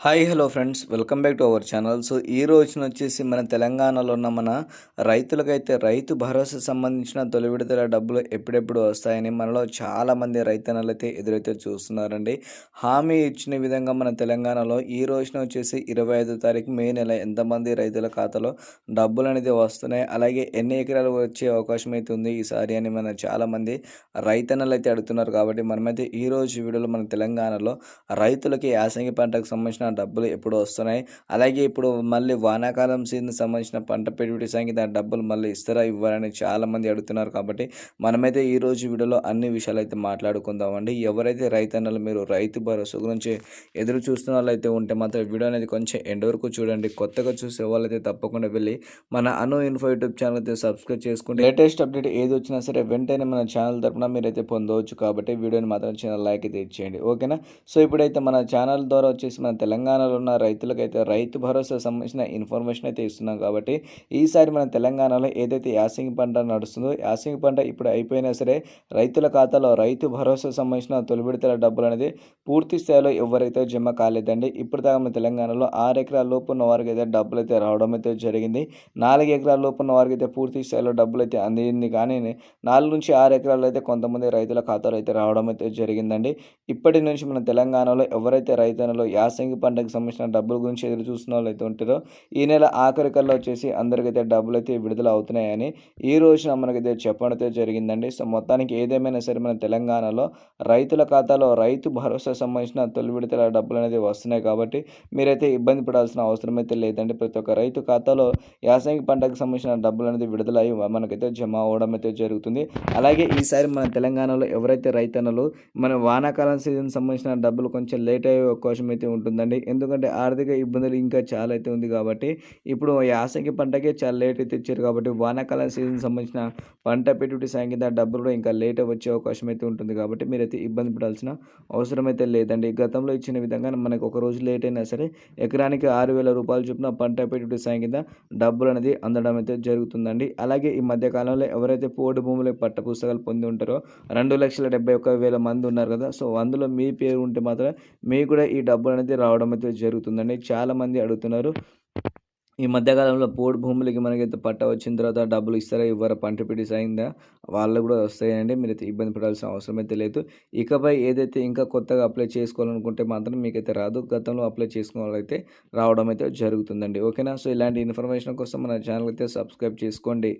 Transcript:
Hi hello friends welcome back to our channel so ఈ రోజున వచ్చేసి మన తెలంగాణలో ఉన్న మన రైతులకైతే రైతు భరోసా సంబంధించిన తొలి విడతల డబ్బులు ఎప్పుడెప్పుడు వస్తాయని మనలో చాలామంది రైతన్నలు అయితే ఎదురైతే చూస్తున్నారండి. హామీ ఇచ్చిన విధంగా మన తెలంగాణలో ఈ రోజున వచ్చేసి ఇరవై ఐదో తారీఖు మే నెల ఎంతమంది రైతుల ఖాతాలో డబ్బులు అనేది వస్తున్నాయి? అలాగే ఎన్ని ఎకరాలు వచ్చే అవకాశం అయితే ఉంది ఈసారి అని మన చాలామంది రైతన్నలు అయితే అడుగుతున్నారు. కాబట్టి మనమైతే ఈ రోజు వీడియోలో మన తెలంగాణలో రైతులకి యాసంగి పంటకు సంబంధించిన డబ్బులు ఎప్పుడు వస్తున్నాయి. అలాగే ఇప్పుడు మళ్ళీ వానాకాలం సీజన్ సంబంధించిన పంట పెట్టుబడి సంగీత డబ్బులు మళ్ళీ ఇస్తారా ఇవ్వాలని చాలామంది అడుగుతున్నారు కాబట్టి మనమైతే ఈ రోజు వీడియోలో అన్ని విషయాలు అయితే మాట్లాడుకుందామండి ఎవరైతే రైతన్నలు మీరు రైతు భరోసా గురించి ఎదురు చూస్తున్న వాళ్ళైతే ఉంటే మాత్రం వీడియో అనేది కొంచెం ఎండ్ వరకు చూడండి. కొత్తగా చూసే వాళ్ళైతే తప్పకుండా వెళ్ళి మన అను ఇన్ఫో యూట్యూబ్ ఛానల్ అయితే సబ్స్క్రైబ్ చేసుకుంటే లేటెస్ట్ అప్డేట్ ఏది వచ్చినా సరే వెంటనే మన ఛానల్ తరపున మీరైతే పొందవచ్చు కాబట్టి వీడియోని మాత్రం చిన్న లైక్ అయితే ఇచ్చేయండి. ఓకేనా? సో ఇప్పుడైతే మన ఛానల్ ద్వారా వచ్చేసి మన తెలంగాణ తెలంగాణలో ఉన్న రైతులకైతే రైతు భరోసా సంబంధించిన ఇన్ఫర్మేషన్ అయితే ఇస్తున్నాం కాబట్టి ఈసారి మన తెలంగాణలో ఏదైతే యాసంగి పంట నడుస్తుందో యాసంగి పంట ఇప్పుడు అయిపోయినా సరే రైతుల ఖాతాలో రైతు భరోసా సంబంధించిన తొలి విడతల డబ్బులు అనేది పూర్తి స్థాయిలో ఎవరైతే జమ కాలేదండి ఇప్పుడు దాకా మన తెలంగాణలో ఆరు ఎకరాల లోపు ఉన్న వారికి అయితే డబ్బులు అయితే రావడం అయితే జరిగింది. నాలుగు ఎకరాల లోపు ఉన్న వారికి అయితే పూర్తి స్థాయిలో డబ్బులు అయితే అందింది కానీ నాలుగు నుంచి ఆరు ఎకరాలు అయితే కొంతమంది రైతుల ఖాతాలో అయితే రావడం అయితే జరిగిందండి. ఇప్పటి నుంచి మన తెలంగాణలో ఎవరైతే రైతన్నలో యాసంగి పంటకు సంబంధించిన డబ్బుల గురించి ఎదురు చూస్తున్న వాళ్ళు అయితే ఉంటారో ఈ నెల ఆఖరికల్లో వచ్చేసి అందరికైతే డబ్బులు అయితే విడుదల అవుతున్నాయని ఈ రోజున మనకైతే చెప్పడం అయితే జరిగిందండి. సో మొత్తానికి ఏదేమైనా సరే మన తెలంగాణలో రైతుల ఖాతాలో రైతు భరోసా సంబంధించిన తొలి విడతల డబ్బులు అనేది వస్తున్నాయి కాబట్టి మీరైతే ఇబ్బంది పడాల్సిన అవసరం అయితే లేదండి. ప్రతి ఒక్క రైతు ఖాతాలో యాసంగి పంటకు సంబంధించిన డబ్బులు అనేది విడుదలై మనకైతే జమ అవడం అయితే జరుగుతుంది. అలాగే ఈసారి మన తెలంగాణలో ఎవరైతే రైతన్నలు మన వానాకాలం సీజన్ సంబంధించిన డబ్బులు కొంచెం లేట్ అయ్యే అవకాశం అయితే ఉంటుందండి. ఎందుకంటే ఆర్థిక ఇబ్బందులు ఇంకా చాలా అయితే ఉంది కాబట్టి ఇప్పుడు యాసంగి పంటకే చాలా లేట్ అయితే ఇచ్చారు కాబట్టి వానాకాలం సీజన్ సంబంధించిన పంట పెట్టుబడి సాగిన డబ్బులు కూడా ఇంకా లేట్ వచ్చే అవకాశం అయితే ఉంటుంది కాబట్టి మీరైతే ఇబ్బంది పడాల్సిన అవసరం అయితే లేదండి. గతంలో ఇచ్చిన విధంగా మనకు ఒక రోజు లేట్ అయినా సరే ఎకరానికి ఆరు వేల రూపాయలు చొప్పున పంట పెట్టుబడి సాగిన డబ్బులు అనేది అందడం అయితే జరుగుతుందండి. అలాగే ఈ మధ్యకాలంలో ఎవరైతే పోడు భూములు పట్ట పుస్తకాలు పొంది ఉంటారో రెండు లక్షల డెబ్బై ఒక్క వేల మంది ఉన్నారు కదా సో అందులో మీ పేరు ఉంటే మాత్రం మీకు కూడా ఈ డబ్బులు అనేది రావడం మధ్య జరుగుతుందండి. చాలామంది అడుగుతున్నారు. ఈ మధ్యకాలంలో పోడు భూములకి మనకైతే పట్ట వచ్చిన తర్వాత డబ్బులు ఇస్తారా ఇవ్వరా పంట పిడి అయిందా వాళ్ళు కూడా వస్తాయండి. మీరైతే ఇబ్బంది పడాల్సిన అవసరం అయితే లేదు. ఇకపై ఏదైతే ఇంకా కొత్తగా అప్లై చేసుకోవాలనుకుంటే మాత్రం మీకైతే రాదు. గతంలో అప్లై చేసుకోవాలైతే రావడం అయితే జరుగుతుందండి. ఓకేనా? సో ఇలాంటి ఇన్ఫర్మేషన్ కోసం మన ఛానల్ అయితే సబ్స్క్రైబ్ చేసుకోండి.